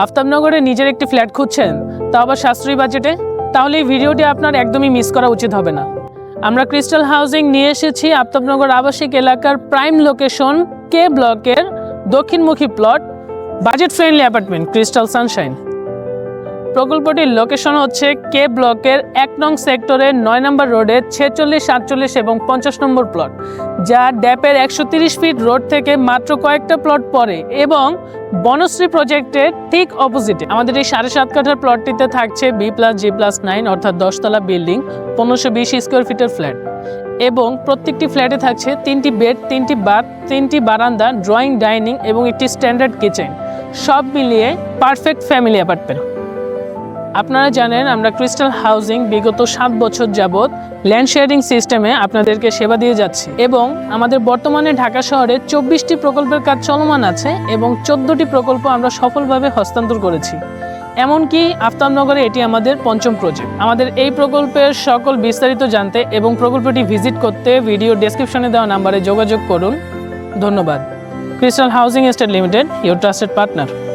আফতাবনগরে নিজের একটি ফ্ল্যাট খুঁজছেন, তা আবার সাশ্রয়ী বাজেটে? তাহলে এই ভিডিওটি আপনার একদমই মিস করা উচিত হবে না। আমরা ক্রিস্টাল হাউজিং নিয়ে এসেছি আফতাবনগর আবাসিক এলাকার প্রাইম লোকেশন, কে ব্লকের দক্ষিণমুখী plot budget friendly apartment, crystal sunshine. প্রকল্পটির location হচ্ছে কে ব্লকের এক নং সেক্টরের নয় নম্বর রোডে ছেচল্লিশ, সাতচল্লিশ এবং পঞ্চাশ নম্বর প্লট যা ড্যাপের একশো তিরিশ ফিট রোড থেকে মাত্র কয়েকটা প্লট পরে এবং বনশ্রী প্রজেক্টের ঠিক অপোজিটে আমাদের এই সাড়ে সাত কাঠার প্লটটিতে থাকছে B plus G plus nine অর্থাৎ দশতলা বিল্ডিং পনেরোশো বিশ স্কোয়ার ফিটের ফ্ল্যাট এবং প্রত্যেকটি ফ্ল্যাটে থাকছে তিনটি বেড তিনটি বাথ তিনটি বারান্দা ড্রয়িং ডাইনিং এবং একটি স্ট্যান্ডার্ড কিচেন সব মিলিয়ে পারফেক্ট ফ্যামিলি অ্যাপার্টমেন্ট আপনারা জানেন, আমরা ক্রিস্টাল হাউজিং বিগত সাত বছর যাবৎ ল্যান্ড শেয়ারিং সিস্টেমে আপনাদেরকে সেবা দিয়ে যাচ্ছি এবং আমাদের বর্তমানে ঢাকা শহরে চব্বিশটি প্রকল্পের কাজ চলমান আছে এবং চোদ্দটি প্রকল্প আমরা সফলভাবে হস্তান্তর করেছি। এমনকি আফতাবনগরে এটি আমাদের পঞ্চম প্রজেক্ট আমাদের এই প্রকল্পের সকল বিস্তারিত জানতে এবং প্রকল্পটি ভিজিট করতে ভিডিও ডেসক্রিপশনে দেওয়া নাম্বারে যোগাযোগ করুন। ধন্যবাদ। Crystal housing estate limited your trusted partner